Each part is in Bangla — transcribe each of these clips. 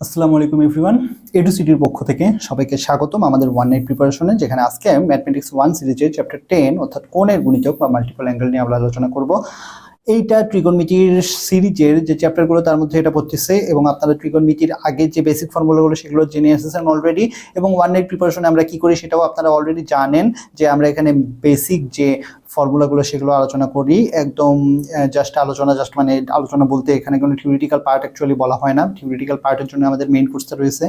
আসসালামু আলাইকুম এভরিওয়ান এডু সিটির পক্ষ থেকে সবাইকে স্বাগতম আমাদের ওয়ান নাইট প্রিপারেশনে যেখানে আজকে ম্যাথমেটিক্স ওয়ান সিরিজের চ্যাপ্টার টেন অর্থাৎ কোণের গুণিতক বা মাল্টিপল অ্যাঙ্গেল নিয়ে আমরা আলোচনা করব। এইটা ট্রিগনমিতির সিরিজের যে চ্যাপ্টারগুলো তার মধ্যে এটা পড়তেছে এবং আপনারা ট্রিগনমিতির আগে যে বেসিক ফর্মুলাগুলো সেগুলো জেনে এসেছেন অলরেডি এবং ওয়ান নাইট প্রিপারেশনে আমরা কি করি সেটাও আপনারা অলরেডি জানেন যে আমরা এখানে বেসিক যে ফর্মুলাগুলো সেগুলো আলোচনা করি। একদম জাস্ট আলোচনা জাস্ট মানে আলোচনা বলতে এখানে কোনো থিওরিটিক্যাল পার্ট অ্যাকচুয়ালি বলা হয় না। থিওরিটিক্যাল পার্টের জন্য আমাদের মেইন কোর্সটা রয়েছে।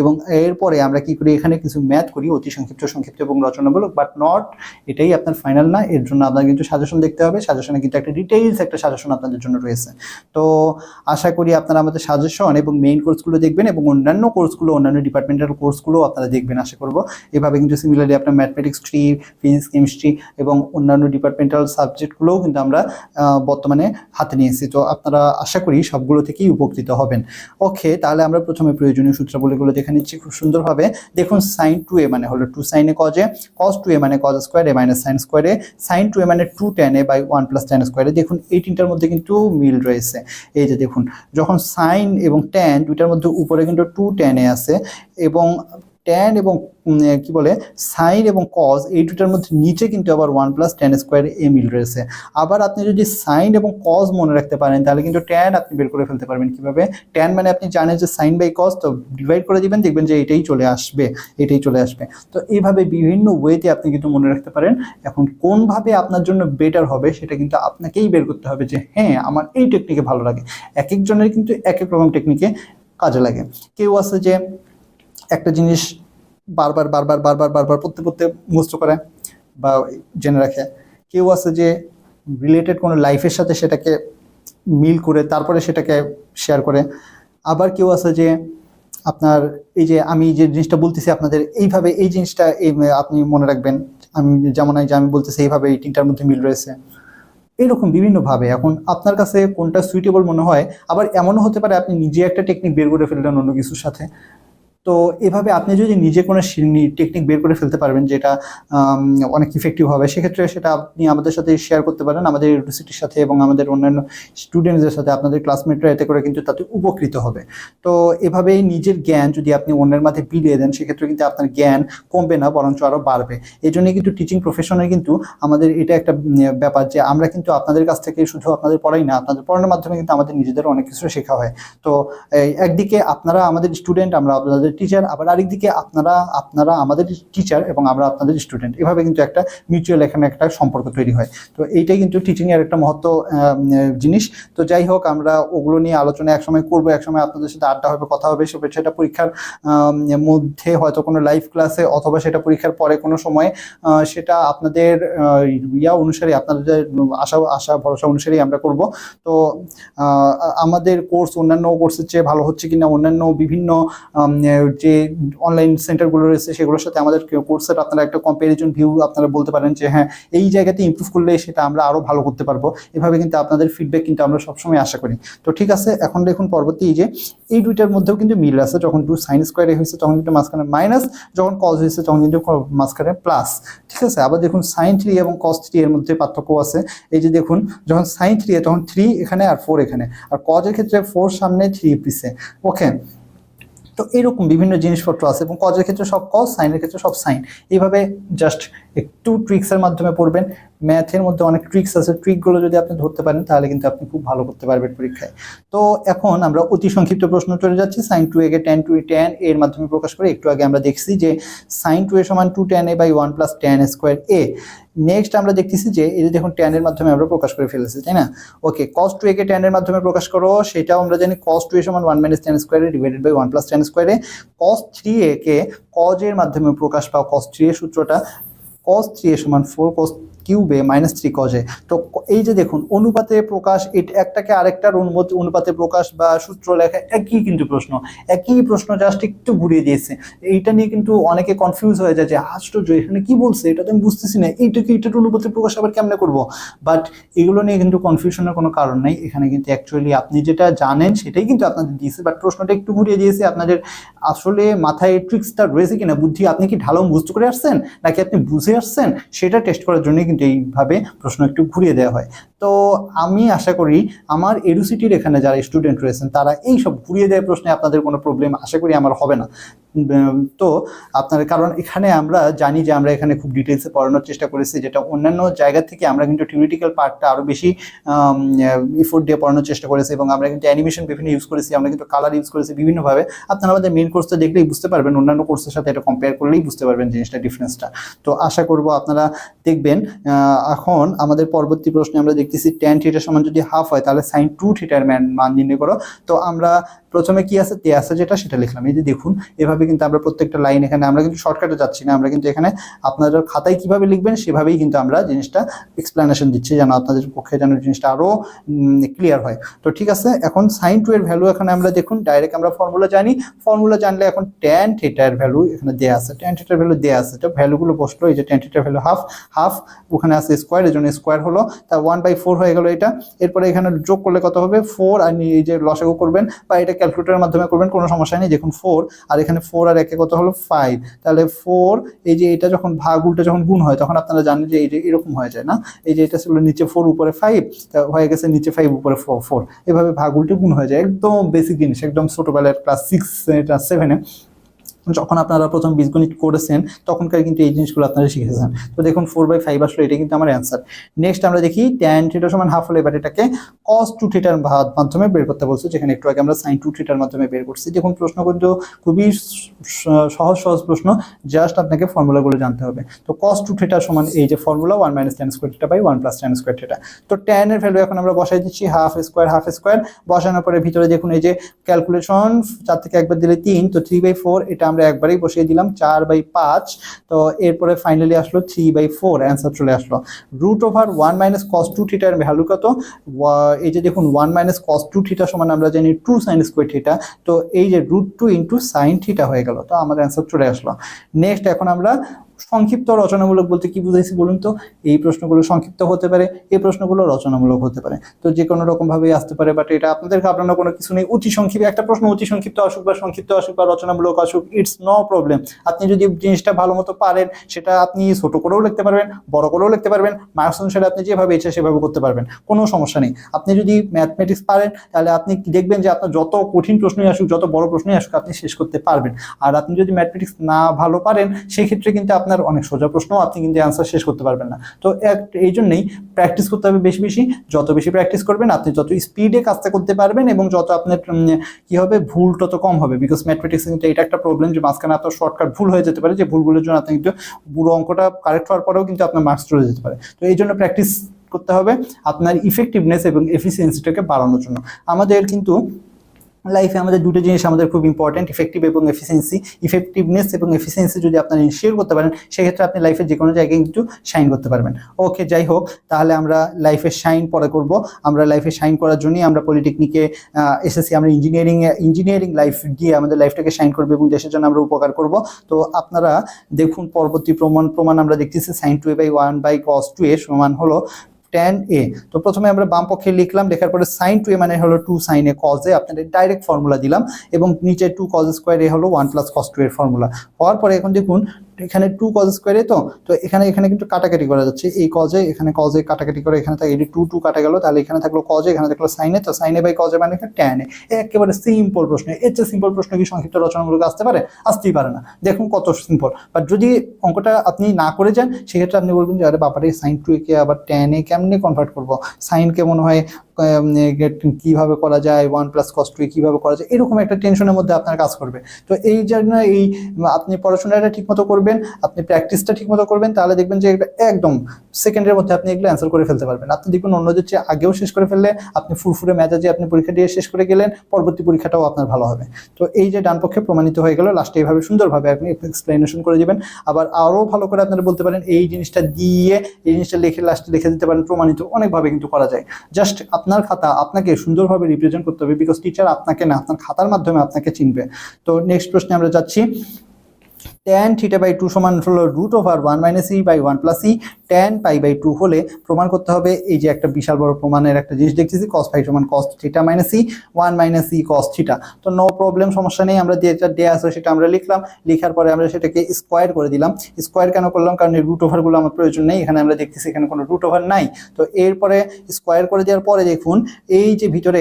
এবং এরপরে আমরা কি করি, এখানে কিছু ম্যাথ করি, অতি সংক্ষিপ্ত সংক্ষিপ্ত এবং রচনামূলক বাট নট এটাই আপনার ফাইনাল না। এর জন্য আপনার কিন্তু সাজেশন দেখতে হবে। সাজেশনে কিন্তু একটা ডিটেইলস একটা সাজেশন আপনাদের জন্য রয়েছে। তো আশা করি আপনারা আমাদের সাজেশন এবং মেইন কোর্সগুলো দেখবেন এবং অন্যান্য কোর্সগুলো অন্যান্য ডিপার্টমেন্টাল কোর্সগুলো আপনারা দেখবেন, আশা করব। এভাবে কিন্তু সিমিলারলি আপনার ম্যাথমেটিক্স থ্রি ফিজিক্স কেমিস্ট্রি এবং অন্যান্য ডিপার্টমেন্টাল সাবজেক্টগুলোও কিন্তু আমরা বর্তমানে হাতে নিয়েছি তো আপনারা আশা করি সবগুলো থেকেই উপকৃত হবেন। ওকে, তাহলে আমরা প্রথমে প্রয়োজনীয় সূত্রাবলীগুলো দেখে নিচ্ছি খুব সুন্দরভাবে। দেখুন সাইন টু এ মানে হলো টু সাইনে কজে কস টু এ মানে cos square A minus sine স্কোয়ারে সাইন টু এ মানে two tan A by one plus tan স্কোয়ারে দেখুন, এই তিনটার মধ্যে কিন্তু মিল রয়েছে। এই যে দেখুন, যখন সাইন এবং ট্যান দুইটার মধ্যে উপরে কিন্তু টু টেন এ আছে এবং ট্যান এবং কি বলে সাইন এবং কজ এই দুটার মধ্যে নিচে কিন্তু আবার one plus tan square A মিল রয়েছে। আবার আপনি যদি সাইন এবং কজ মনে রাখতে পারেন, তাহলে কিন্তু ট্যান আপনি বের করে ফেলতে পারবেন কীভাবে? ট্যান মানে আপনি জানেন যে সাইন বাই কজ তো ডিভাইড করে দিবেন, দেখবেন যে এটাই চলে আসবে, এটাই চলে আসবে। তো এইভাবে বিভিন্ন ওয়েতে আপনি কিন্তু মনে রাখতে পারেন। এখন কোনভাবে আপনার জন্য বেটার হবে, সেটা কিন্তু আপনাকেই বের করতে হবে যে হ্যাঁ আমার এই টেকনিকে ভালো লাগে। এক একজনের কিন্তু এক এক রকম টেকনিকে কাজে লাগে। কেউ আছে যে একটা জিনিস বারবার বারবার বারবার বারবার পড়তে পড়তে মুস্ত করে বা জেনে রাখে। কেউ আছে যে রিলেটেড কোনো লাইফের সাথে সেটাকে মিল করে তারপরে সেটাকে শেয়ার করে। আবার কেউ আছে যে আপনার এই যে আমি যে জিনিসটা বলতেছি আপনাদের, এইভাবে এই জিনিসটা এই আপনি মনে রাখবেন। আমি যেমন যে আমি বলতেছি এইভাবে এই তিনটার মধ্যে মিল রয়েছে। এরকম বিভিন্নভাবে। এখন আপনার কাছে কোনটা সুইটেবল মনে হয়? আবার এমনও হতে পারে আপনি নিজে একটা টেকনিক বের করে ফেললেন অন্য কিছুর সাথে। তো এভাবে আপনি যদি নিজে কোনো টেকনিক বের করে ফেলতে পারবেন যেটা অনেক ইফেক্টিভ হবে, সেক্ষেত্রে সেটা আপনি আমাদের সাথে শেয়ার করতে পারেন, আমাদের ইউনিভার্সিটির সাথে এবং আমাদের অন্যান্য স্টুডেন্টসদের সাথে, আপনাদের ক্লাসমেটরা এতে করে কিন্তু তাতে উপকৃত হবে। তো এভাবেই নিজের জ্ঞান যদি আপনি অন্যের মাঝে বিলিয়ে দেন, সেক্ষেত্রে কিন্তু আপনার জ্ঞান কমবে না, বরঞ্চ আরও বাড়বে। এই জন্য কিন্তু টিচিং প্রফেশনে কিন্তু আমাদের এটা একটা ব্যাপার যে আমরা কিন্তু আপনাদের কাছ থেকে শুধু আপনাদের পড়াই না, আপনাদের পড়ানোর মাধ্যমে কিন্তু আমাদের নিজেদের অনেক কিছু শেখা হয়। তো একদিকে আপনারা আমাদের স্টুডেন্ট আমরা আপনাদের টিচার আবার আরেকদিকে আপনারা আপনারা আমাদের টিচার এবং আমরা আপনাদের স্টুডেন্ট এভাবে কিন্তু একটা মিউচুয়াল এখানে একটা সম্পর্ক তৈরি হয়। তো এইটাই কিন্তু টিচিংয়ের একটা মহত্ব জিনিস। তো যাই হোক, আমরা ওগুলো নিয়ে আলোচনা একসময় করব, একসময় আপনাদের সাথে আড্ডা হবে, কথা হবে। সেটা পরীক্ষার মধ্যে হয়তো কোনো লাইভ ক্লাসে অথবা সেটা পরীক্ষার পরে কোনো সময় সেটা আপনাদের ইয়া অনুসারে আপনাদের আশা আশা, ভরসা অনুসারেই আমরা করব। তো আমাদের কোর্স অন্যান্য কোর্সের চেয়ে ভালো হচ্ছে কিনা, অন্যান্য বিভিন্ন যে অনলাইন সেন্টারগুলো রয়েছে, সেগুলোর সাথে আমাদের কোর্সের আপনারা একটা কম্প্যারিজন ভিউ আপনারা বলতে পারেন যে হ্যাঁ এই জায়গাতে ইমপ্রুভ করলে সেটা আমরা আরও ভালো করতে পারব। এভাবে কিন্তু আপনাদের ফিডব্যাক কিন্তু আমরা সবসময় আশা করি। তো ঠিক আছে, এখন দেখুন পরবর্তী যে, এই দুইটার মধ্যেও কিন্তু মিল আছে। যখন টু সাইন স্কোয়ারে হয়েছে, তখন কিন্তু মাঝখানে মাইনাস যখন কজ হয়েছে, তখন কিন্তু মাঝখানে প্লাস ঠিক আছে, আবার দেখুন সাইন থ্রি এবং কস থ্রি এর মধ্যে পার্থক্য আছে। এই যে দেখুন, যখন সাইন থ্রি তখন থ্রি এখানে আর ফোর এখানে। আর কজের ক্ষেত্রে ফোর সামনে থ্রি পিছে ওকে তো এরকম বিভিন্ন জিনিসপত্র আছে এবং কজের ক্ষেত্রে সব কজ সাইনের ক্ষেত্রে সব সাইন এইভাবে জাস্ট একটু ট্রিক্সের মাধ্যমে পড়বেন। ম্যাথের মধ্যে অনেক ট্রিক্স আছে। ট্রিকগুলো যদি আপনি ধরতে পারেন, তাহলে কিন্তু আপনি খুব ভালো করতে পারবেন পরীক্ষায়। তো এখন আমরা অতি সংক্ষিপ্ত প্রশ্ন চলে যাচ্ছি। সাইন টু একে টেন টু টেন এর মাধ্যমে প্রকাশ করে একটু আগে আমরা দেখছি যে সাইন টু এ সমান two tan A by one plus tan square A next আমরা দেখতেছি যে এটা দেখুন টেনের মাধ্যমে আমরা প্রকাশ করে ফেলেছি, তাই না? ওকে কস টু একে টেনের মাধ্যমে প্রকাশ করো, সেটাও আমরা জানি কস টু এ সমান ওয়ান মাইনাস টেন স্কোয়ারে divided by one plus tan স্কোয়ারে কস থ্রি একে কজের মাধ্যমে প্রকাশ পাও কস থ্রি এর সূত্রটা কস থ্রি এ সমান ফোর কস কিউবে মাইনাস থ্রি কজে তো এই যে দেখুন, অনুপাতে প্রকাশ, এটা একটাকে আরেকটার অনুমতি অনুপাতে প্রকাশ বা সূত্র লেখা একই কিন্তু প্রশ্ন। একই প্রশ্ন জাস্ট একটু ঘুরিয়ে দিয়েছে। এইটা নিয়ে কিন্তু অনেকে কনফিউজ হয়ে যায় যে, আশ্চর্য, এখানে কি বলছে? এটা তো আমি বুঝতেছি না। এইটা কি, এটার অনুপাতে প্রকাশ আবার কেমনে করব? বাট এগুলো নিয়ে কিন্তু কনফিউশনের কোনো কারণ নাই। এখানে কিন্তু অ্যাকচুয়ালি আপনি যেটা জানেন, সেটাই কিন্তু আপনাদের দিয়েছে। বাট প্রশ্নটা একটু ঘুরিয়ে দিয়েছে, আপনাদের আসলে মাথায় ট্রিক্সটা রয়েছে কিনা? বুদ্ধি, আপনি কি ঢালাও বুঝতে করে আসছেন? নাকি আপনি বুঝে আসছেন? সেটা টেস্ট করার জন্য কিন্তু এইভাবে প্রশ্ন একটু ঘুরিয়ে দেওয়া হয়। তো আমি আশা করি আমার এডুসিটির এখানে যারা স্টুডেন্ট রয়েছেন, তারা এই সব ঘুরিয়ে দেওয়ার প্রশ্নে আপনাদের কোনো প্রবলেম আশা করি আমার হবে না। তো আপনার, কারণ এখানে আমরা জানি যে আমরা এখানে খুব ডিটেলসে পড়ানোর চেষ্টা করেছি, যেটা অন্যান্য জায়গা থেকে আমরা কিন্তু থিওরিটিক্যাল পার্টটা আরও বেশি ইফোর্ট দিয়ে পড়ানোর চেষ্টা করেছি এবং আমরা কিন্তু অ্যানিমেশন বিভিন্ন ইউজ করেছি, আমরা কিন্তু কালার ইউজ করেছি বিভিন্নভাবে। আপনারা আমাদের মেন কোর্সটা দেখলেই বুঝতে পারবেন, অন্যান্য কোর্সের সাথে এটা কম্পেয়ার করলেই বুঝতে পারবেন জিনিসটা ডিফারেন্সটা তো আশা করব আপনারা দেখবেন এখন আমাদের পরবর্তী প্রশ্নে আমরা দেখতেছি টেন থিটার সমান যদি হাফ হয়, তাহলে সাইন টু থিটার মান নির্ণয় করো। তো আমরা প্রথমে কি আছে? তে আছে যেটা, সেটা লিখলাম। এই যে দেখুন, এভাবে কিন্তু আমরা প্রত্যেকটা লাইন এখানে আমরা কিন্তু শর্টকাটে যাচ্ছি না। আমরা কিন্তু এখানে আপনারা খাতায় কীভাবে লিখবেন, সেভাবেই কিন্তু আমরা জিনিসটা এক্সপ্লেনেশন দিচ্ছি, যেন আপনাদের পক্ষে যেন জিনিসটা আরও ক্লিয়ার হয়। তো ঠিক আছে, এখন সাইন টু এর ভ্যালু এখানে আমরা দেখুন ডাইরেক্ট আমরা ফর্মুলা জানি। ফর্মুলা জানলে এখন ট্যান থিটার ভ্যালু এখানে দেয়া আছে। ট্যান থিটার ভ্যালু দেয়া আছে। তো ভ্যালুগুলো বসল, এই যে ট্যান থিটার ভ্যালু হাফ হাফ ওখানে আছে স্কোয়ার এই জন্য স্কোয়ার হলো। তা ওয়ান বাই ফোর হয়ে গেল এটা। এরপরে এখানে যোগ করলে কত হবে? ফোর আর এই যে লসাগু করবেন বা এটা ক্যালকুলেটরের মাধ্যমে করবেন, কোনো সমস্যা নেই, দেখুন ফোর আর এখানে ফোর আর একে কত হলো? ফাইভ তাহলে ফোর এই যে এটা যখন ভাগ, উল্টে যখন গুণ হয়, তখন আপনারা জানেন যে এই যে এরকম হয়ে যায়, না? এই যে এটা ছিল নিচে ফোর উপরে ফাইভ হয়ে গেছে নিচে ফাইভ উপরে ফোর ফোর এভাবে ভাগ, উল্টে গুণ হয়ে যায়, একদম বেসিক জিনিস, একদম ছোটবেলার ক্লাস সিক্স সেভেনে যখন আপনারা প্রথম বীজগণিত করেছেন, তখনকার কিন্তু এই জিনিসগুলো আপনারা শিখেছেন। তো দেখুন ফোর বাই ফাইভ আসলো এটা কিন্তু আমার অ্যান্সার নেক্সট আমরা দেখি ট্যান থিটার সমান হাফ হলে এবার এটাকে কস টু থিটার মাধ্যমে বের করতে বলছে, যেখানে একটু আগে আমরা সাইন টু থিটার মাধ্যমে বের করছি। দেখুন, প্রশ্ন কিন্তু খুবই সহজ সহজ প্রশ্ন জাস্ট আপনাকে ফর্মুলাগুলো জানতে হবে। তো কস টু থিটার সমান এই যে formula one minus tan square theta by one plus tan square theta তো ট্যান এর ভ্যালু এখন আমরা বসাই দিচ্ছি হাফ স্কোয়ার হাফ স্কোয়ার বসানোর পরে ভিতরে দেখুন, এই যে ক্যালকুলেশন চার থেকে একবার দিলে তিন, তো থ্রি বাই ফোর এটা আমরা একবারেই বসিয়ে দিলাম চার বাই পাঁচ। তো এরপরে ফাইনালি আসলো থ্রি বাই ফোর অ্যান্সার চলে আসলো। Root over one minus cos two থিটার ভ্যালু কত? এই যে দেখুন one minus cos two theta সমান আমরা জানি টু সাইন স্কোয়ার থিটা তো এই যে root two into sine theta হয়ে গেল। তো আমাদের অ্যান্সার চলে আসলো। নেক্সট এখন আমরা সংক্ষিপ্ত রচনামূলক বলতে কি বুঝাইছি বলুন তো? এই প্রশ্নগুলো সংক্ষিপ্ত হতে পারে, এই প্রশ্নগুলো রচনামূলক হতে পারে। তো যে কোনো রকম ভাবেই আসতে পারে বাট এটা আপনাদের ঘাবড়ানোর কোনো কিছু নেই, অতি সংক্ষিপ্ত, একটা প্রশ্ন অতি সংক্ষিপ্ত আসুক বা সংক্ষিপ্ত আসুক বা রচনামূলক আসুক ইটস নো প্রবলেম আপনি যদি জিনিসটা ভালো মতো পারেন, সেটা আপনি ছোট করেও লিখতে পারবেন, বড় করেও লিখতে পারবেন মার্কস অনুসারে আপনি যেভাবে ইচ্ছা সেভাবে করতে পারবেন, কোনো সমস্যা নেই। আপনি যদি ম্যাথমেটিক্স পারেন, তাহলে আপনি দেখবেন যে আপনার যত কঠিন প্রশ্নই আসুক, যত বড় প্রশ্নই আসুক, আপনি শেষ করতে পারবেন। আর আপনি যদি ম্যাথমেটিক্স না ভালো পারেন, সেক্ষেত্রে কিন্তু আপনার অনেক সোজা প্রশ্ন, আপনি কিন্তু অ্যান্সার শেষ করতে পারবেন না। তো এই জন্যই প্র্যাকটিস করতে হবে বেশি বেশি। যত বেশি প্র্যাকটিস করবেন, আপনি যত স্পিডে কাজটা করতে পারবেন এবং যত আপনার কি হবে, ভুল তত কম হবে। বিকজ ম্যাথমেটিক্স কিন্তু এটা একটা প্রবলেম যে মাঝখানে এত শর্টকাট ভুল হয়ে যেতে পারে, যে ভুলগুলোর জন্য আপনি কিন্তু পুরো অঙ্কটা কারেক্ট হওয়ার পরেও কিন্তু আপনার মার্কস চলে যেতে পারে। তো এই জন্য প্র্যাকটিস করতে হবে আপনার ইফেক্টিভনেস এবং এফিসিয়েন্সিটাকে বাড়ানোর জন্য। আমাদের কিন্তু লাইফে আমাদের দুটো জিনিস আমাদের খুব ইম্পর্টেন্ট ইফেক্টিভ এবং এফিসিয়েন্সি ইফেক্টিভনেস এবং এফিসিয়েন্সি যদি আপনারা ইনশিওর করতে পারেন, সেক্ষেত্রে আপনি লাইফে যে কোনো জায়গায় কিন্তু শাইন করতে পারবেন। ওকে যাই হোক, তাহলে আমরা লাইফে শাইন পরে করব। আমরা লাইফে শাইন করার জন্যই আমরা পলিটেকনিকে এসেছি আমরা ইঞ্জিনিয়ারিং ইঞ্জিনিয়ারিং লাইফ দিয়ে আমাদের লাইফটাকে শাইন করব এবং দেশের জন্য আমরা উপকার করব। তো আপনারা দেখুন পরবর্তী প্রমাণ প্রমাণ আমরা দেখতেছি sine two A by one by cos two A সমান হলো ট্যান এ তো প্রথমে আমরা বাম পক্ষে লিখলাম, লেখার পরে সাইন টু এ মানে হলো টু সাইন এ কজ আপনাদের ডাইরেক্ট ফর্মুলা দিলাম এবং নিচে টু কজ স্কোয়ার এ হলো ওয়ান প্লাস কস টু এর ফর্মুলা হওয়ার পরে এখন দেখুন এখানে টু কজ স্কোয়ারে তো তো এখানে এখানে কিন্তু কাটাকাটি করা যাচ্ছে। এই কজে এখানে কজে কাটাকাটি করে, এখানে থাকে এটি টু টু কাটা গেল, তাহলে এখানে থাকল কজে এখানে থাকল সাইনে তো সাইনে বাই কজে মানে ট্যান এ। একেবারে সিম্পল প্রশ্ন, এর চেয়ে সিম্পল প্রশ্ন কি সংক্ষিপ্ত রচনামূলক আসতে পারে? আসতেই পারে না। দেখুন কত সিম্পল বাট যদি অঙ্কটা আপনি না করে যান, সেক্ষেত্রে আপনি বলবেন যে, আরে বাপারে সাইন টু কে আবার ট্যানে কেমনে কনভার্ট করব? সাইনকে মনে হয়? কীভাবে করা যায় ওয়ান প্লাস কস টু কীভাবে করা যায়, এরকম একটা টেনশনের মধ্যে আপনার কাজ করবে। তো এই জন্য এই, আপনি পড়াশোনাটা ঠিকমতো করবেন, আপনি প্র্যাকটিসটা ঠিকমতো করবেন, তাহলে দেখবেন যে এটা একদম সেকেন্ডের মধ্যে আপনি এগুলো অ্যান্সার করে ফেলতে পারবেন। আপনি দেখুন অন্যদের চেয়ে আগেও শেষ করে ফেললে আপনি ফুরফুরে মেজাজে আপনি পরীক্ষা দিয়ে শেষ করে গেলেন, পরবর্তী পরীক্ষাটাও আপনার ভালো হবে। তো এই যে ডান পক্ষে প্রমাণিত হয়ে গেল লাস্টে এইভাবে সুন্দরভাবে আপনি এক্সপ্লেনেশন করে দিবেন। আবার আরও ভালো করে আপনারা বলতে পারেন, এই জিনিসটা দিয়ে, এই জিনিসটা লিখে লাস্টে লিখে দিতে পারেন, প্রমাণিত অনেকভাবে কিন্তু করা যায়। জাস্ট আপনার খাতা আপনাকে সুন্দরভাবে রিপ্রেজেন্ট করতে হবে বিকজ টিচার আপনাকে না, আপনার খাতার মাধ্যমে আপনাকে চিনবে। তো নেক্সট প্রশ্নে আমরা যাচ্ছি। ট্যান থিটা বাই টু সমান হলো root over one minus E by one plus E tan pi by two হলে প্রমাণ করতে হবে এই যে একটা বিশাল বড় প্রমাণের একটা জিনিস দেখতেছি কস ফাই সমান cos theta minus E one minus E cos theta তো নো প্রবলেম সমস্যা নেই, আমরা যেটা দেয়া আছে সেটা আমরা লিখলাম, লেখার পরে আমরা সেটাকে স্কোয়ার করে দিলাম। স্কোয়ার কেন করলাম? কারণ এই রুট ওভারগুলো আমার প্রয়োজন নেই, এখানে আমরা দেখতেছি এখানে কোনো রুট ওভার নাই। তো এরপরে স্কোয়ার করে দেওয়ার পরে দেখুন, এই যে ভিতরে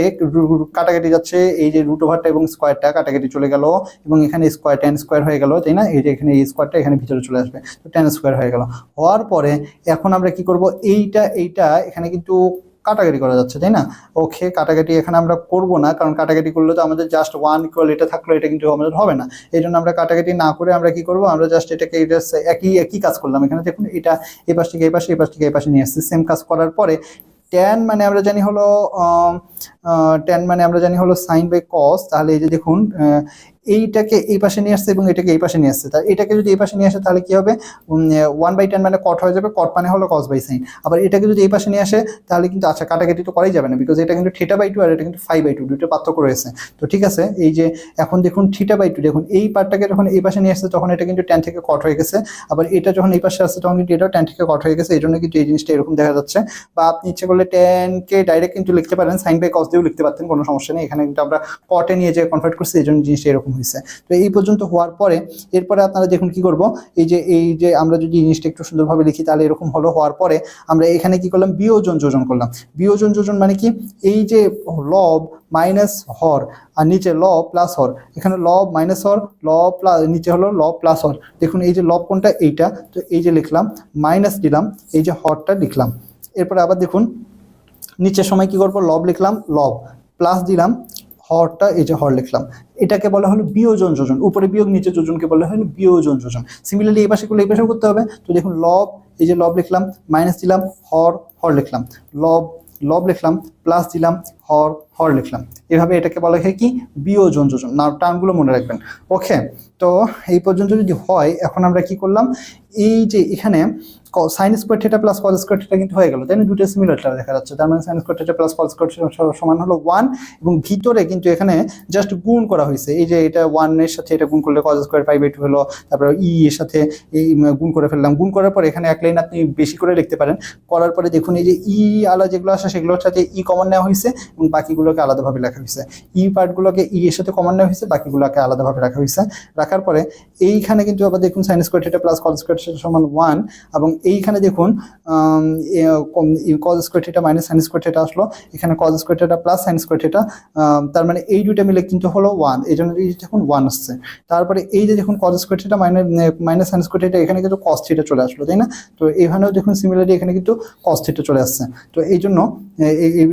কাটাকাটি যাচ্ছে, এই যে রুট ওভারটা এবং স্কোয়ারটা কাটাকাটি চলে গেল, এবং এখানে স্কোয়ার টেন স্কোয়ার হয়ে গেল, তাই না? এই যে এখানে এই স্কোয়ারটা এখানে ভিতরে চলে আসবে, তো টেন স্কোয়ার হয়ে গেল। হওয়ার পরে এখন আমরা কি করব? এইটা এইটা এখানে কিন্তু কাটাকাটি করা যাচ্ছে, তাই না? ওকে কাটাকাটি এখানে আমরা করব না, কারণ কাটাকাটি করলে তো আমাদের জাস্ট ওয়ান ইকুয়াল এটা থাকল, এটা কিন্তু আমাদের হবে না। এই জন্য আমরা কাটাকাটি না করে আমরা কি করব? আমরা জাস্ট এটাকে এটা একই একই কাজ করলাম। এখানে দেখুন, এটা এই পাশ থেকে এই পাশে, এই পাশ থেকে এই পাশে নিয়ে আসছি সেম কাজ করার পরে ট্যান মানে আমরা জানি হলো ট্যান মানে আমরা জানি হলো সাইন বাই কস তাহলে এই যে দেখুন এইটাকে এই পাশে নিয়ে আসছে এবং এটাকে এই পাশে নিয়ে আসছে। তা এটাকে যদি এই পাশে নিয়ে আসে তাহলে কি হবে? ওয়ান বাই টেন মানে কট হয়ে যাবে কট মানে হলো কস বাই সাইন আবার এটাকে যদি এই পাশে নিয়ে আসে তাহলে কিন্তু আচ্ছা কাটাকাটি তো করাই যাবে না বিকজ এটা কিন্তু থিটা বাই টু আর এটা কিন্তু ফাইভ বাই টু দুটো পার্থক্য রয়েছে। তো ঠিক আছে, এই যে এখন দেখুন থিটা বাই টু দেখুন এই পার্টটাকে যখন এই পাশে নিয়ে আসছে তখন এটা কিন্তু টেন থেকে কট হয়ে গেছে। আবার এটা যখন এই পাশে আসছে তখন কিন্তু এটাও টেন থেকে কট হয়ে গেছে এই জন্য কিন্তু এই জিনিসটা এরকম দেখা যাচ্ছে। বা আপনি ইচ্ছে করলে টেনকে ডাইরেক্ট কিন্তু লিখতে পারেন সাইন বাই কস দিয়েও লিখতে পারতেন, কোনো সমস্যা নেই। এখানে কিন্তু আমরা কটে নিয়ে যে কনভার্ট করছি এই জন্য জিনিসটা এরকম হয়েছে। তো এই পর্যন্ত হওয়ার পরে এরপরে আপনারা দেখুন কি করব, এই যে এই যে আমরা যদি জিনিসটা একটু সুন্দরভাবে লিখি তাহলে এরকম হলো, হওয়ার পরে আমরা এখানে কি করলাম, বিয়োজন যোজন করলাম। বিয়োজন যোজন মানে কি, এই যে লব মাইনাস হর আর নিচে ল প্লাস হর, এখানে লব মাইনাস হর ল প্লাস নিচে হলো ল প্লাস হর। দেখুন এই যে লব কোনটা, এইটা, তো এই যে লিখলাম, মাইনাস দিলাম, এই যে হরটা লিখলাম। এরপরে আবার দেখুন, নিচের সময় কি করব, লব লিখলাম, লব, প্লাস দিলাম হরটা এই যে হর লিখলাম, এটাকে বলা হলো বিয়োজন যোজন, উপরে বিয়োগ, নিচে যোজনকে বলা হলো বিয়োজন যোজন। সিমিলারলি এই পাশে করলে এই পাশেও করতে হবে, তো দেখুন লব, এই যে লব লিখলাম মাইনাস দিলাম, হর হর লিখলাম। লব লব লিখলাম প্লাস দিলাম, হর হর লিখলাম। এভাবে এটাকে বলা হয় কি? বিয়োজন যোজন। না টার্মগুলো মনে রাখবেন। ওকে তো এই পর্যন্ত যদি হয়, এখন আমরা কি করলাম? এই যে এখানে sine square theta plus cos square theta কিন্তু হয়ে গেল, তাই না? দুটো সিমিলারটা দেখা যাচ্ছে। তার মানে sine square theta plus cos square সমান হলো ওয়ান এবং ভিতরে কিন্তু এখানে জাস্ট গুণ করা হয়েছে। এই যে এটা ওয়ানের সাথে এটা গুণ করলে কজ স্কোয়ার ফাইভ টু হলো, তারপরে ই এর সাথে এই গুণ করে ফেললাম। গুণ করার পর এখানে এক লাইন আপনি বেশি করে লিখতে পারেন। করার পরে দেখুন এই যে ই আলাদা যেগুলো আসে সেগুলোর সাথে ই কমন নেওয়া হয়েছে এবং বাকিগুলোকে আলাদাভাবে লেখা হয়েছে। ই পার্টগুলোকে ই এর সাথে কমন নেওয়া হয়েছে, বাকিগুলোকে আলাদাভাবে রাখা হয়েছে। রাখার পরে এইখানে কিন্তু আবার দেখুন sine square theta plus cos square সমান ওয়ান এবং এইখানে দেখুন cos square theta minus sine square theta আসলো। এখানে cos square theta plus sine square theta তার মানে এই দুইটা মিলে কিন্তু হলো ওয়ান এই জন্য দেখুন ওয়ান আসছে। তারপরে এই যে দেখুন cos square theta minus minus sine square theta এখানে কিন্তু কস থিটা চলে আসলো, তাই না? তো এখানেও দেখুন সিমিলারলি এখানে কিন্তু কস থিটা চলে আসছে। তো এই জন্য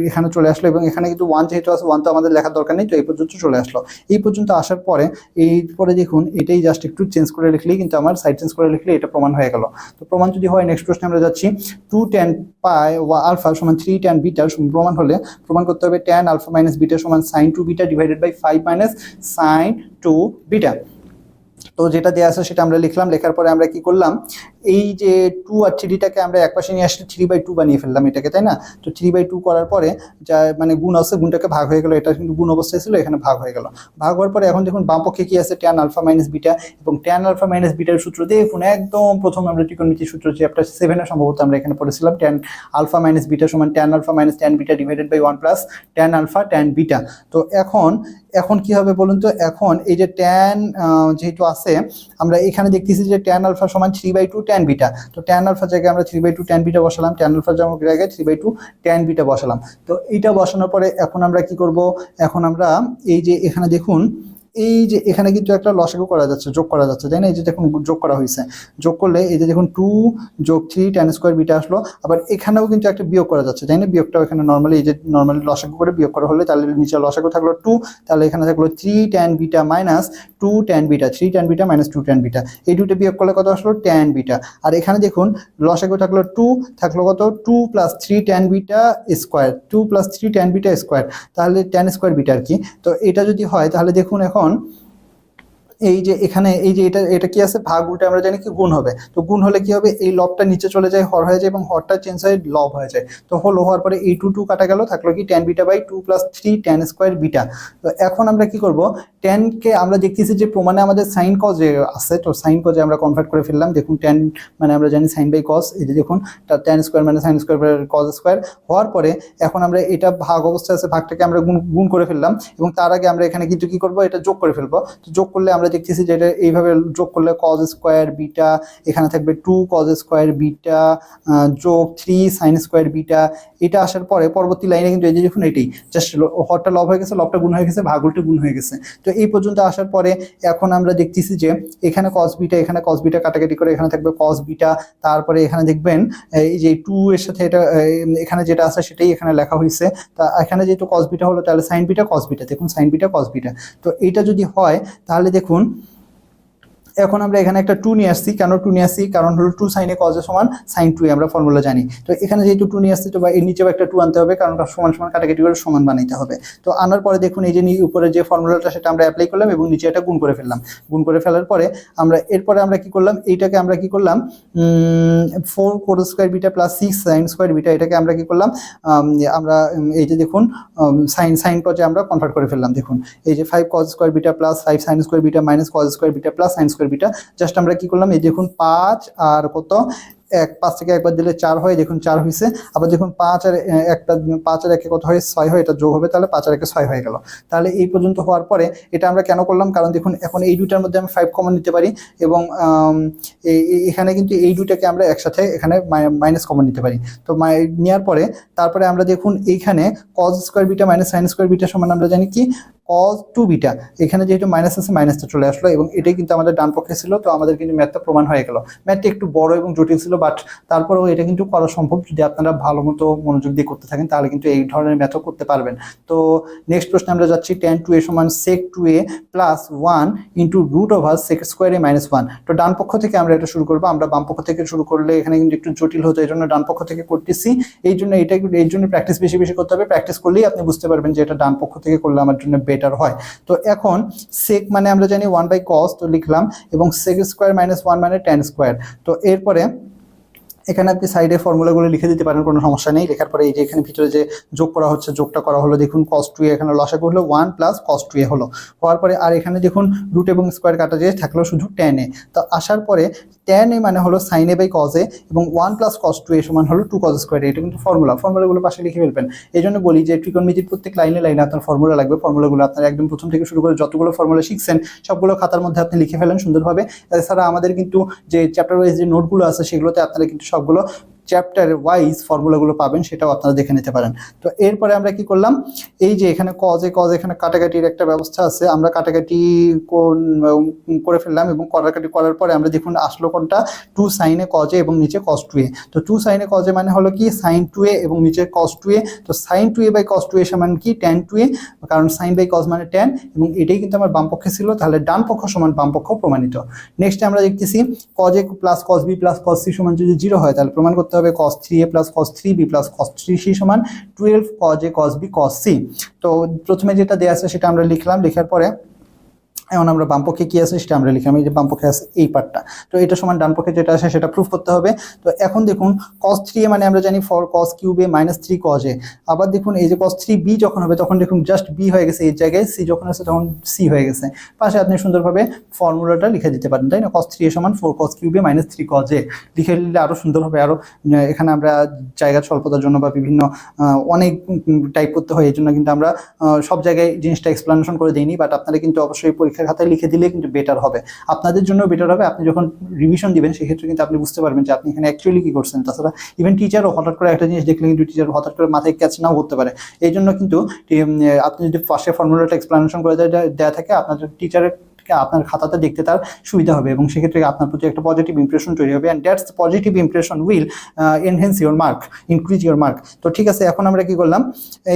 এখানে চলে আসলো এবং এখানে কিন্তু ওয়ান যেহেতু আছে ওয়ান তো আমাদের লেখার দরকার নেই, তো এই পর্যন্ত চলে আসলো। এই পর্যন্ত আসার পরে এই পরে দেখুন, এটাই জাস্ট একটু চেঞ্জ করে লিখলেই কিন্তু আমার সাইড চেঞ্জ করে লিখলে এটা প্রমাণ হয়ে গেল। তো প্রমাণ যদি হয় নেক্সট প্রশ্নে আমরা যাচ্ছি। টু টেন পাই ওয়া আলফা সমান থ্রি টেন বিটা প্রমাণ হলে প্রমাণ করতে হবে টেন আলফা মাইনাস বিটা সমান sine two beta divided by five minus sine two beta তো যেটা দেওয়া আছে সেটা আমরা লিখলাম, লেখার পরে আমরা কি করলাম? এই যে টু আর থ্রিটাকে আমরা এক একপাশে নিয়ে আসলে থ্রি বাই টু বানিয়ে ফেললাম এটাকে, তাই না? তো থ্রি বাই টু করার পরে যা মানে গুণ আছে, গুণটাকে ভাগ হয়ে গেল, এটা কিন্তু গুণ অবস্থায় ছিল, এখানে ভাগ হয়ে গেল। ভাগ হওয়ার পরে এখন দেখুন বাম পক্ষে কি আছে? ট্যান আলফা মাইনাস বিটা এবং ট্যান আলফা মাইনাস বিটার সূত্র দিয়ে দেখুন একদম প্রথম আমরা ত্রিকোণমিতির সূত্র চ্যাপ্টার সেভেনে সম্ভবত আমরা এখানে পড়েছিলাম ট্যান আলফা মাইনাস বিটা সমান tan alpha minus tan beta divided by one plus tan alpha tan beta তো এখন এখন কি হবে বলুন তো? এখন এই যে ট্যান যেহেতু আছে, আমরা এখানে দেখতেছি যে ট্যান আলফা সমান three by two tan beta তো ট্যান আলফা জায়গায় আমরা three by two tan beta বসালাম। ট্যান আলফা জায়গায় three by two tan beta বসালাম। তো এইটা বসানোর পরে এখন আমরা কি করব? এখন আমরা এই যে এখানে দেখুন এই যে এখানে কিন্তু একটা লসাগু করা যাচ্ছে, যোগ করা যাচ্ছে, তাই না? এই যে দেখুন যোগ করা হয়েছে। যোগ করলে এই যে দেখুন টু যোগ থ্রি টেন স্কোয়ার বিটা আসলো, আবার এখানেও কিন্তু একটা বিয়োগ করা যাচ্ছে, তাই না? বিয়োগটাও এখানে নর্মালি এই যে নর্মালি লসাগু করে বিয়োগ করা হলে তাহলে নিচে লসাগু থাকল টু তাহলে এখানে থাকল three tan beta minus two tan beta three tan beta minus two tan beta এই দুটো বিয়োগ করলে কত আসলো? টেন বিটা আর এখানে দেখুন লসাগু থাকল টু থাকল কত? Two plus three tan beta square two plus three tan beta square তাহলে টেন স্কোয়ার বিটা আর কি। তো এটা যদি হয়, তাহলে দেখুন এখন এখন এই যে এখানে, এই যে এটা এটা কি আছে? ভাগ উল্টে আমরা জানি কি গুণ হবে। তো গুণ হলে কি হবে? এই লবটা নিচে চলে যায়, হর হয়ে যায় এবং হরটা চেঞ্জ হয়ে লব হয়ে যায়। তো হলো হওয়ার পরে এই টু টু কাটা গেল, থাকল কি tan beta by two plus three tan square beta তো এখন আমরা কি করব? টেনকে আমরা দেখতেছি যে প্রমাণে আমাদের সাইন কজ আছে, তো সাইন কজে আমরা কনভার্ট করে ফেললাম। দেখুন টেন মানে আমরা জানি সাইন বাই কজ এই যে দেখুন তার টেন স্কোয়ার মানে সাইন স্কোয়ার কজ স্কোয়ার হওয়ার পরে এখন আমরা এটা ভাগ অবস্থায় আছে, ভাগটাকে আমরা গুণ গুণ করে ফেললাম এবং তার আগে আমরা এখানে কিন্তু কি করব? এটা যোগ করে ফেলব। তো যোগ করলে আমরা দেখতেছি যে এটা এইভাবে যোগ করলে কজ স্কোয়ার বিটা এখানে থাকবে টু কজ স্কোয়ার বিটা যোগ থ্রি সাইন স্কোয়ার বিটা এটা আসার পরে পরবর্তী লাইনে কিন্তু এই যে দেখুন এটাই জাস্ট হরটা লব হয়ে গেছে লবটা গুণ হয়ে গেছে ভাগ উল্টে গুণ হয়ে গেছে। তো এই পর্যন্ত আসার পরে এখন আমরা দেখতেছি যে এখানে কস বিটা এখানে কস বিটা কাটাকাটি করে এখানে থাকবে কস বিটা তারপরে এখানে দেখবেন, এই যে টু এর সাথে এটা এখানে যেটা আছে সেটাই এখানে লেখা হয়েছে। তা এখানে যেহেতু কস বিটা হলো, তাহলে সাইন বিটা কস বিটা দেখুন সাইন বিটা কস বিটা তো এটা যদি হয়, তাহলে দেখুন গুণ এখন আমরা এখানে একটা টু নিয়ে আসছি। কেন টু নিয়ে আসছি? কারণ হলো টু সাইনে কজে সমান সাইন টু আমরা ফর্মুলা জানি। তো এখানে যেহেতু টু নিয়ে আসছি, তো বা এর নিচেও একটা টু আনতে হবে, কারণ সমান সমান কাটাকাটি করে সমান বানাইতে হবে। তো আনার পরে দেখুন, এই যে উপরে যে ফর্মুলাটা সেটা আমরা অ্যাপ্লাই করলাম এবং নিচে এটা গুণ করে ফেললাম। গুণ করে ফেলার পরে আমরা এরপরে আমরা কি করলাম? এইটাকে আমরা কি করলাম? Four cos square beta plus six sine square beta এটাকে আমরা কি করলাম? আমরা এই যে দেখুন সাইন সাইন কজে আমরা কনভার্ট করে ফেললাম। দেখুন, এই যে five cos square beta plus five sine square beta minus cos square beta plus sine square beta just আমরা কি করলাম, এই দেখুন পাঁচ আর কত এক, পাঁচ থেকে একবার দিলে চার হয় দেখুন চার হয়েছে আবার দেখুন পাঁচ আর একটা, পাঁচ আর একে কত হয়? ছয় হয়, এটা যোগ হবে তাহলে পাঁচ আর একে ছয় হয়ে গেল। তাহলে এই পর্যন্ত হওয়ার পরে এটা আমরা কেন করলাম? কারণ দেখুন, এখন এই দুটার মধ্যে আমি ফাইভ কমন নিতে পারি এবং এখানে কিন্তু এই দুটাকে আমরা একসাথে এখানে মাইনাস কমন নিতে পারি। তো নেওয়ার পরে তারপরে আমরা দেখুন এইখানে cos square beta minus sine square beta সমান আমরা জানি কি? কজ টু বিটা এখানে যেহেতু মাইনাস আছে মাইনাসটা চলে আসলো এবং এটাই কিন্তু আমাদের ডান পক্ষে ছিল, তো আমাদের কিন্তু ম্যাথটা প্রমাণ হয়ে গেল। ম্যাথটা একটু বড় এবং জটিল ছিল বাট তারপরেও এটা কিন্তু করা সম্ভব যদি আপনারা ভালো মতো মনোযোগ দিয়ে করতে থাকেন, তাহলে কিন্তু এই ধরনের ম্যাথও করতে পারবেন। তো নেক্সট প্রশ্নে আমরা যাচ্ছি টেন টু এ সমান sec two A plus one into root over sec square A minus one তো ডান পক্ষ থেকে আমরা এটা শুরু করব, আমরা বাম পক্ষ থেকে শুরু করলে এখানে কিন্তু একটু জটিল হতো এই জন্য ডান পক্ষ থেকে করতেছি। এই জন্য এটা এই জন্য প্র্যাকটিস বেশি বেশি করতে হবে। প্র্যাকটিস করলেই আপনি বুঝতে পারবেন যে এটা ডান পক্ষ থেকে করলে আমার জন্য বেটার হয়। তো এখন সেক মানে আমরা জানি ওয়ান বাই কস তো লিখলাম এবং সেক স্কোয়ার মাইনাস ওয়ান মানে টেন স্কোয়ার তো এরপরে এখানে আপনি সাইডে ফর্মুলাগুলো লিখে দিতে পারেন, কোনো সমস্যা নেই। লেখার পরে এই যে এখানে ভিতরে যে যোগ করা হচ্ছে, যোগটা করা হলো, দেখুন কস টু এখানে লসাগু হলো one plus cos two A হলো। হওয়ার পরে আর এখানে দেখুন রুট এবং স্কোয়ার কাটা যে থাকল শুধু টেন তো আসার পরে টেন এ মানে হলো sine A by cos A এবং one plus cos two A সমান হলো টু কজ স্কোয়ার এটা কিন্তু ফর্মুলা ফর্মুলাগুলো পাশে লিখে ফেলবেন। এই জন্য বলি যে ত্রিকোণমিতির প্রত্যেক লাইনে লাইনে আপনার ফর্মুলা লাগবে। ফর্মুলাগুলো আপনার একদম প্রথম থেকে শুরু করে যতগুলো ফর্মুলা শিখছেন, সবগুলো খাতার মধ্যে আপনি লিখে ফেলেন সুন্দরভাবে। এছাড়া আমাদের কিন্তু যে চ্যাপ্টার ওয়াইজ যে নোটগুলো আছে, সেগুলোতে আপনারা কিন্তু সবগুলো চ্যাপ্টার ওয়াইজ ফর্মুলাগুলো পাবেন, সেটাও আপনারা দেখে নিতে পারেন। তো এরপরে আমরা কি করলাম? এই যে এখানে কজে কজ এখানে কাটাকাটির একটা ব্যবস্থা আছে, আমরা কাটাকাটি কোন- করে ফেললাম এবং কাটাকাটি করার পরে আমরা দেখুন আসলো কোনটা? টু সাইনে কজে এবং নিচে কস টু এ। তো টু সাইনে কজে মানে হলো কি? সাইন টু এ এবং নিচে কস টু এ। তো sine two A by cos two A সমান কি? Tan two A. কারণ সাইন বাই কজ মানে টেন এবং এটাই কিন্তু আমার বাম পক্ষে ছিল, তাহলে ডান পক্ষ সমান বাম পক্ষ প্রমাণিত। নেক্সট আমরা দেখতেছি cos A plus cos B plus cos C সমান যদি জিরো হয়, তাহলে প্রমাণ করতে হবে cos three A plus cos three B plus cos three C সমান twelve cos A cos B cos C তো প্রথমে যেটা দেওয়া আছে সেটা আমরা লিখলাম, লেখার পরে এখন আমরা বামপক্ষে কি আছে সেটা আমরা লিখলাম। এই যে বামপক্ষে আছে এই পার্টটা। তো এটা সমান ডান পক্ষে যেটা আছে সেটা প্রুফ করতে হবে। তো এখন দেখুন কস থ্রি মানে আমরা জানি for cos cube A minus three cos আবার দেখুন, এই যে কস থ্রি বি যখন হবে, তখন দেখুন জাস্ট বি হয়ে গেছে এই জায়গায় সি যখন আছে তখন সি হয়ে গেছে। পাশে আপনি সুন্দরভাবে ফর্মুলাটা লিখে দিতে পারেন, তাই না? কস থ্রি সমান four cos cube A minus three cos লিখে দিলে আরও সুন্দর হবে আরও এখানে আমরা জায়গা স্বল্পতার জন্য বা বিভিন্ন অনেক টাইপ করতে হয় এই জন্য কিন্তু আমরা সব জায়গায় জিনিসটা এক্সপ্লেনেশন করে দিইনি বাট আপনারা কিন্তু অবশ্যই পরীক্ষার খাতায় লিখে দিলে কিন্তু বেটার হবে। আপনাদের জন্য বেটার হবে, আপনি যখন রিভিশন দিবেন, সেক্ষেত্রে কিন্তু আপনি বুঝতে পারবেন যে আপনি এখানে অ্যাকচুয়ালি কী করছেন। তাছাড়া ইভেন টিচারও হঠাৎ করে একটা জিনিস দেখলে কিন্তু টিচার হঠাৎ করে মাথায় ক্যাচ নাও করতে পারে। এই জন্য কিন্তু আপনি যদি ফার্স্টে ফর্মুলাটা এক্সপ্লানেশন করে দেওয়া থাকে, আপনাদের টিচারের আপনার খাতাতে দেখতে তার সুবিধা হবে এবং সেক্ষেত্রে আপনার প্রতি একটা পজিটিভ ইমপ্রেশন তৈরি হবে and that's positive impression will enhance your mark increase your mark তো ঠিক আছে, এখন আমরা কি করলাম?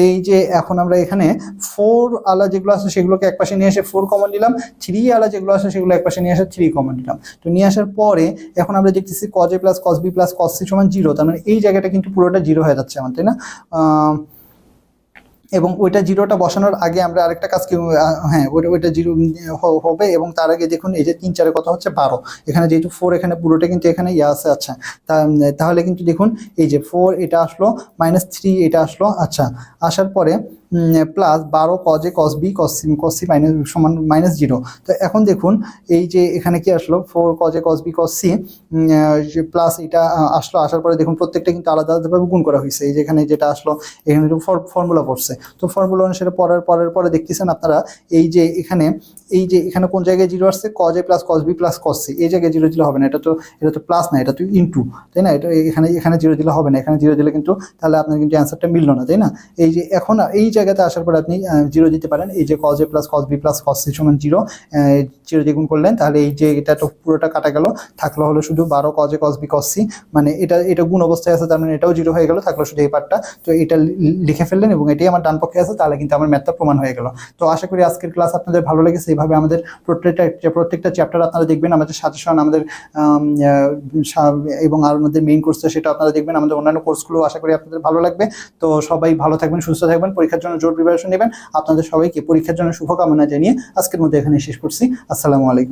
এই যে এখন আমরা এখানে ফোর আলা যেগুলো আছে সেগুলোকে এক পাশে নিয়ে এসে ফোর কমন নিলাম থ্রি আলা যেগুলো আছে সেগুলো এক পাশে নিয়ে এসে থ্রি কমন নিলাম তো নিয়ে আসার পরে এখন আমরা দেখতেছি cos A plus cos B plus cos C সমান জিরো তার মানে এই জায়গাটা কিন্তু পুরোটা জিরো হয়ে যাচ্ছে আমার তাই না? এবং ওইটা জিরোটা বসানোর আগে আমরা আরেকটা কাজ হ্যাঁ ওইটা ওইটা জিরো হবে এবং তার আগে দেখুন এই যে তিন চারের কথা হচ্ছে বারো। এখানে যেহেতু ফোর এখানে পুরোটা কিন্তু এখানে ইয়ে আছে আচ্ছা। তাহলে কিন্তু দেখুন এই যে ফোর এটা আসলো মাইনাস থ্রি এটা আসলো আচ্ছা। আসার পরে প্লাস বারো cos A cos B cos C cos C minus সমান মাইনাস জিরো তো এখন দেখুন, এই যে এখানে কি আসলো? Four cos A cos B cos C plus এটা আসলো, আসার পরে দেখুন প্রত্যেকটা কিন্তু আলাদা আলাদাভাবে গুণ করা হয়েছে। এই যেখানে যেটা আসলো, এখানে ফর্মুলা পড়ছে। তো ফর্মুলা অনুসারে পরের পরের, পরে দেখতেছেন আপনারা, এই যে এখানে, এই যে এখানে কোন জায়গায় জিরো আসছে? Cos plus cos B plus cos C এই জায়গায় জিরো দিলে হবে না। এটা তো এটা তো প্লাস না, এটা তো ইনটু তাই না? এটা এখানে এখানে জিরো দিলে হবে না। এখানে জিরো দিলে কিন্তু তাহলে আপনার কিন্তু অ্যান্সারটা মিললো না, তাই না? এই যে এখন, এই জায়গাতে আসার পর আপনি জিরো দিতে পারেন। এই যে cos A plus cos B plus cos C সমান জিরো জিরো দিয়ে গুণ করলেন, তাহলে এই যে এটা তো পুরোটা কাটা গেল, থাকল হলো শুধু বারো cos A cos B cos C মানে এটা এটা গুণ অবস্থায় আছে, তার মানে এটাও জিরো হয়ে গেল, থাকল শুধু এই পার্টটা তো এটা লিখে ফেললেন এবং এটাই আমার ডান পক্ষে আছে, তাহলে কিন্তু আমার ম্যাথটা প্রমাণ হয়ে গেল। তো আশা করি আজকের ক্লাস আপনাদের ভালো লেগেছে, এইভাবে আমাদের প্রত্যেকটা প্রত্যেকটা চ্যাপ্টার আপনারা দেখবেন, আমাদের সাথে সাজেশন আমাদের এবং আর আমাদের মেইন কোর্সটা সেটা আপনারা দেখবেন, আমাদের অন্যান্য কোর্সগুলো আশা করি আপনাদের ভালো লাগবে। তো সবাই ভালো থাকবেন, সুস্থ থাকবেন, পরীক্ষার জন্য জোর প্রিপারেশন নেবেন। আপনাদের সবাইকে পরীক্ষার জন্য শুভকামনা জানিয়ে আজকের মধ্যে এখানে শেষ করছি। আসসালামু আলাইকুম।